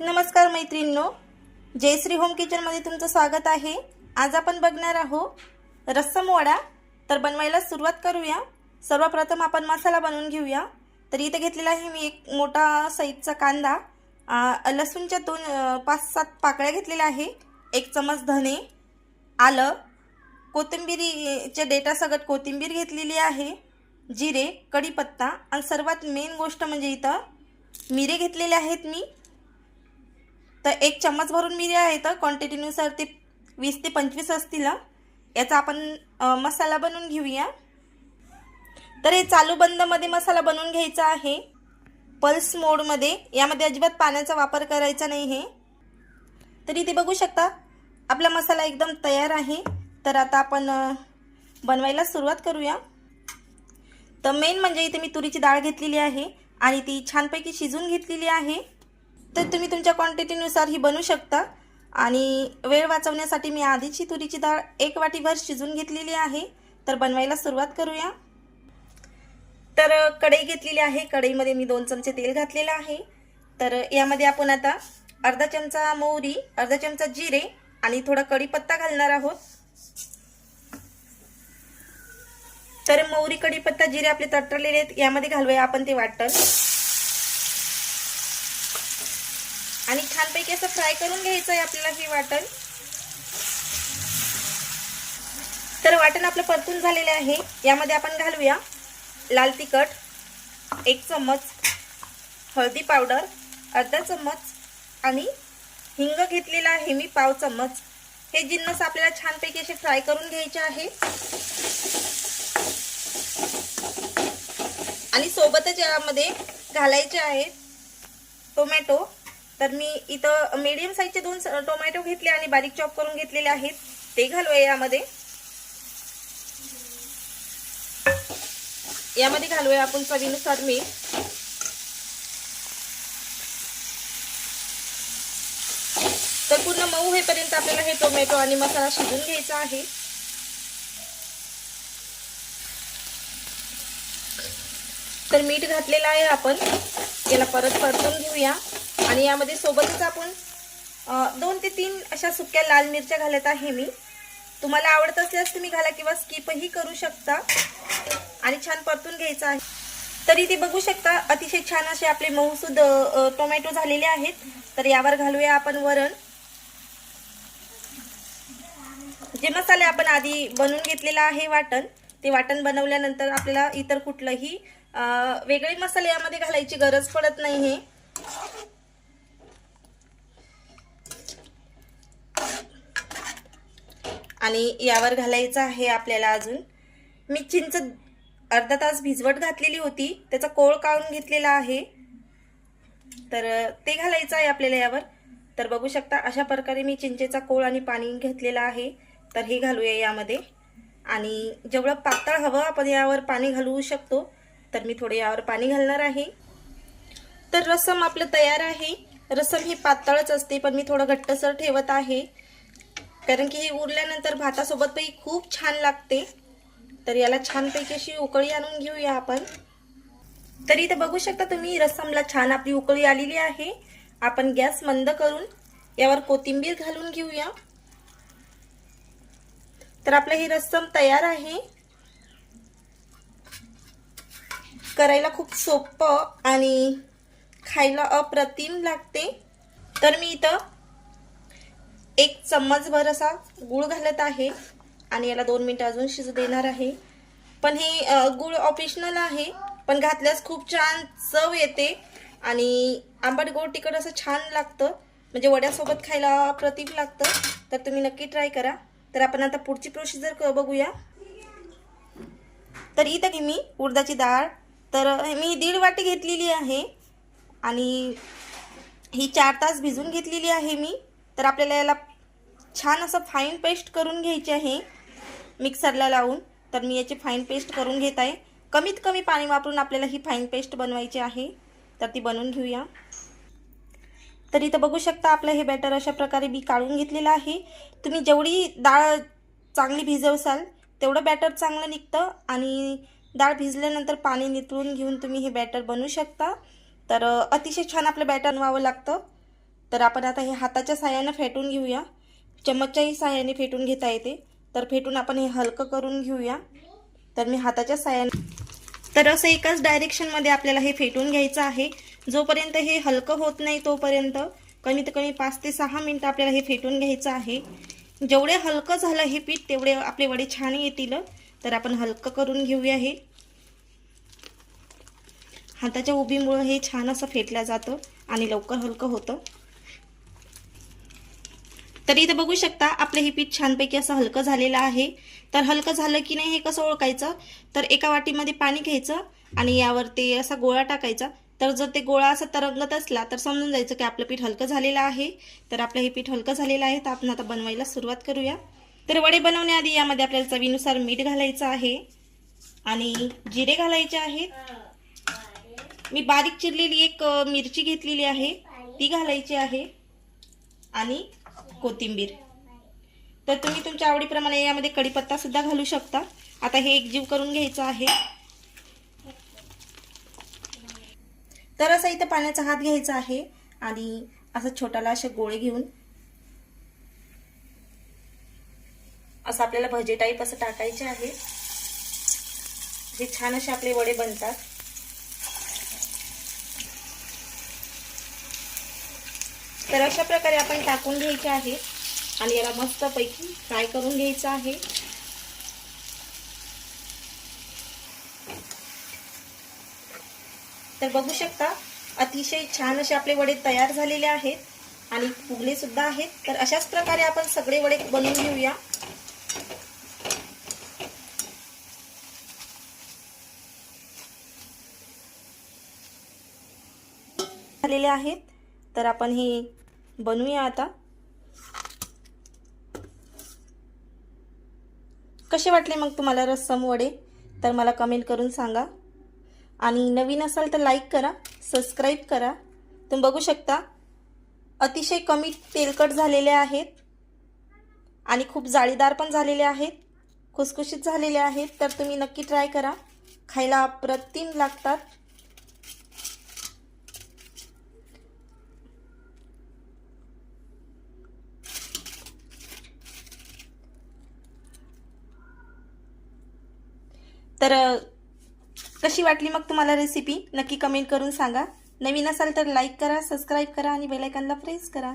नमस्कार मैत्रिणींनो जयश्री होम किचनमध्ये तुमचं स्वागत आहे. आज आपण बघणार आहोत रस्सम वडा. तर बनवायला सुरुवात करूया. सर्वप्रथम आपण मसाला बनवून घेऊया. तर इथे घेतलेला आहे मी एक मोठा साईजचा कांदा. लसूणच्या दोन पाच सात पाकळ्या घेतलेल्या आहे. एक चमच धने आलं कोथिंबीरीच्या डेटासकट कोथिंबीर घेतलेली आहे जिरे कढीपत्ता आणि सर्वात मेन गोष्ट म्हणजे इथं मिरे घेतलेले आहेत मी. तर एक चम्मच भरून मिरया आहे तर क्वांटिटीनुसार ते वीस ते पंचवीस असतील याचा आपण मसाला बनवून घेऊया. तर हे चालू बंदमध्ये मसाला बनवून घ्यायचा आहे. पल्स मोडमध्ये यामध्ये अजिबात पाण्याचा वापर करायचा नाही आहे तर इथे बघू शकता आपला मसाला एकदम तयार आहे. तर आता आपण बनवायला सुरुवात करूया. तर मेन म्हणजे इथे मी तुरीची डाळ घेतलेली आहे आणि ती छानपैकी शिजून घेतलेली आहे. तर तुम्ही तुमच्या क्वांटिटीनुसार ही बनवू शकता. आणि वेळ वाचवण्यासाठी मी आधीच ही तुरीची डाळ एक वाटीभर शिजून घेतलेली आहे. तर बनवायला सुरुवात करूया. तर कढई घेतलेली आहे. कढईमध्ये मी दोन चमचे तेल घातलेलं आहे. तर यामध्ये आपण आता अर्धा चमचा मोहरी अर्धा चमचा जिरे आणि थोडा कढीपत्ता घालणार आहोत. तर मोहरी कढीपत्ता जिरे आपले तटरलेले आहेत. यामध्ये घालूया आपण ते वाटण. आणि छानपैकी असं फ्राय करून घ्यायचं आहे आपल्याला हे वाटण. तर वाटण आपलं परतून झालेलं आहे. यामध्ये आपण घालूया लाल तिखट एक चम्मच हळदी पावडर अर्धा चम्मच आणि हिंग घेतलेला आहे मी पाव चम्मच. हे जिन्नस आपल्याला छानपैकी असे फ्राय करून घ्यायचे आहे. आणि सोबतच यामध्ये घालायचे आहेत टोमॅटो. तर मी इथं मीडियम साईजचे दोन टोमॅटो घेतले आणि बारीक चॉप करून घेतलेले आहेत. ते घालूया यामध्ये. यामध्ये घालूया आपण चवीनुसार मीठ. तर पूर्ण मऊ होईपर्यंत आपल्याला हे टोमॅटो आणि मसाला शिजून घ्यायचा आहे. तर मीठ घातलेलं आहे आपण. याला परत परतून घेऊया. आणि यामध्ये सोबतच आपण दोन ते तीन अशा सुक्या लाल मिरच्या घालत आहे मी. तुम्हाला आवडत असल्यास तुम्ही घाला किंवा स्किपही करू शकता. आणि छान परतून घ्यायचं आहे. तरी ते बघू शकता अतिशय छान असे आपले मऊसूद टोमॅटो झालेले आहेत. तर यावर घालूया आपण वरण. जे मसाले आपण आधी बनवून घेतलेलं आहे वाटण ते वाटण बनवल्यानंतर आपल्याला इतर कुठलंही वेगळे मसाले यामध्ये घालायची गरज पडत नाही आहे आणि यावर घालायचं आहे आपल्याला अजून. मी चिंच अर्धा तास भिजवट घातलेली होती. त्याचा कोळ काढून घेतलेला आहे. तर ते घालायचं आहे आपल्याला यावर. तर बघू शकता अशा प्रकारे मी चिंचेचा कोळ आणि पाणी घेतलेला आहे. तर हे घालूया यामध्ये. आणि जेवढं पातळ हवं आपण यावर पाणी घालवू शकतो. तर मी थोडे यावर पाणी घालणार आहे. तर रसम आपलं तयार आहे. रसम ही पातळच असते पण मी थोडं घट्टसर ठेवत आहे. कारण की हे उरल्यानंतर भातासोबतही खूप छान लागते. तर याला छानपैकी अशी उकळी आणून घेऊया आपण. तर इथे बघू शकता तुम्ही रस्समला छान आपली उकळी आलेली आहे. आपण गॅस मंद करून यावर कोथिंबीर घालून घेऊया. तर आपलं हे रस्सम तयार आहे. करायला खूप सोपं आणि खायला अप्रतिम लागते. तर मी इथं एक चम्मचभर असा गूळ घालत आहे आणि याला दोन मिनटं अजून शिजू देणार आहे. पण हे गूळ ऑप्शनल आहे पण घातल्यास खूप छान चव येते आणि आंबट गोड तिखट असं छान लागतं. म्हणजे वड्यासोबत खायला प्रतीक लागतं. तर तुम्ही नक्की ट्राय करा. तर आपण आता पुढची प्रोसिजर बघूया. तर इथं की मी उडदाची डाळ. तर मी दीड वाटी घेतलेली आहे आणि ही चार तास भिजून घेतलेली आहे मी. तर आपल्याला याला छान असं फाईन पेस्ट करून घ्यायची आहे. मिक्सरला लावून. तर मी याची फाईन पेस्ट करून घेत आहे. कमीत कमी पाणी वापरून आपल्याला ही फाईन पेस्ट बनवायची आहे. तर ती बनवून घेऊया. तर इथं बघू शकता आपलं हे बॅटर अशा प्रकारे मी काढून घेतलेलं आहे. तुम्ही जेवढी डाळ चांगली भिजवसाल तेवढं बॅटर चांगलं निघतं आणि डाळ भिजल्यानंतर पाणी नितळून घेऊन तुम्ही हे बॅटर बनवू शकता. तर अतिशय छान आपलं बॅटर बनवावं लागतं. तर आपण आता हे हाताच्या साह्यानं फेटून घेऊया. चमचच्याही साह्याने फेटून घेता येते. तर फेटून आपण हे हलकं करून घेऊया. तर मी हाताच्या साह्याने तर असं एकाच डायरेक्शनमध्ये आपल्याला हे फेटून घ्यायचं आहे. जोपर्यंत हे हलकं होत नाही तोपर्यंत कमीत कमी पाच ते सहा मिनटं आपल्याला हे फेटून घ्यायचं आहे. जेवढे हलकं झालं हे पीठ तेवढे आपले वडे छान येतील. तर आपण हलकं करून घेऊया हे. हाताच्या उभीमुळं हे छान असं फेटलं जातं आणि लवकर हलकं होतं. तर इथं बघू शकता आपलं हे पीठ छानपैकी असं हलकं झालेलं आहे. तर हलकं झालं की नाही हे कसं ओळखायचं? तर एका वाटीमध्ये पाणी घ्यायचं आणि यावर ते असा गोळा टाकायचा. तर जर ते गोळा असा तरंगत असला तर समजून जायचं की आपलं पीठ हलकं झालेलं आहे. तर आपलं हे पीठ हलकं झालेलं आहे तर आपण आता बनवायला सुरुवात करूया. तर वडे बनवण्याआधी यामध्ये आपल्याला चवीनुसार मीठ घालायचं आहे आणि जिरे घालायचे आहेत. मी बारीक चिरलेली एक मिरची घेतलेली आहे. ती घालायची आहे आणि कोथिंबीर. तर तुम्ही तुमच्या आवडीप्रमाणे यामध्ये कढीपत्ता सुद्धा घालू शकता. आता हे एकजीव करून घ्यायचं आहे. तर असं इथं पाण्याचा हात घ्यायचा आहे आणि असं छोटाला असे गोळे घेऊन असं आपल्याला भजे टाईप असं टाकायचे आहे. जे छान असे आपले वडे बनतात. तर अशा प्रकारे आपण टाकून घ्यायचे आहे. आणि याला मस्तपैकी फ्राय करून घ्यायचं आहे. तर बघू शकता अतिशय छान असे आपले वडे तयार झालेले आहेत आणि फुगले सुद्धा आहेत. तर अशाच प्रकारे आपण सगळे वडे बनवून घेऊया. झालेले आहेत. तर आपण हे बनवूया आता. कसे वाटले मग तुम्हाला रस्सम वडे? तर मला कमेंट करून सांगा. आणि नवीन असाल तर लाईक करा सबस्क्राईब करा. तुम्ही बघू शकता अतिशय कमी तेलकट झालेले आहेत. आणि खूप जाळीदार पण झालेले आहेत. खुसखुशीत झालेले आहेत. तर तुम्ही नक्की ट्राय करा. खायला अप्रतिम लागतात. तर कशी वाटली मग तुम्हाला रेसिपी नक्की कमेंट करून सांगा. नवीन असाल तर लाईक करा सबस्क्राईब करा आणि बेलायकनला प्रेस करा.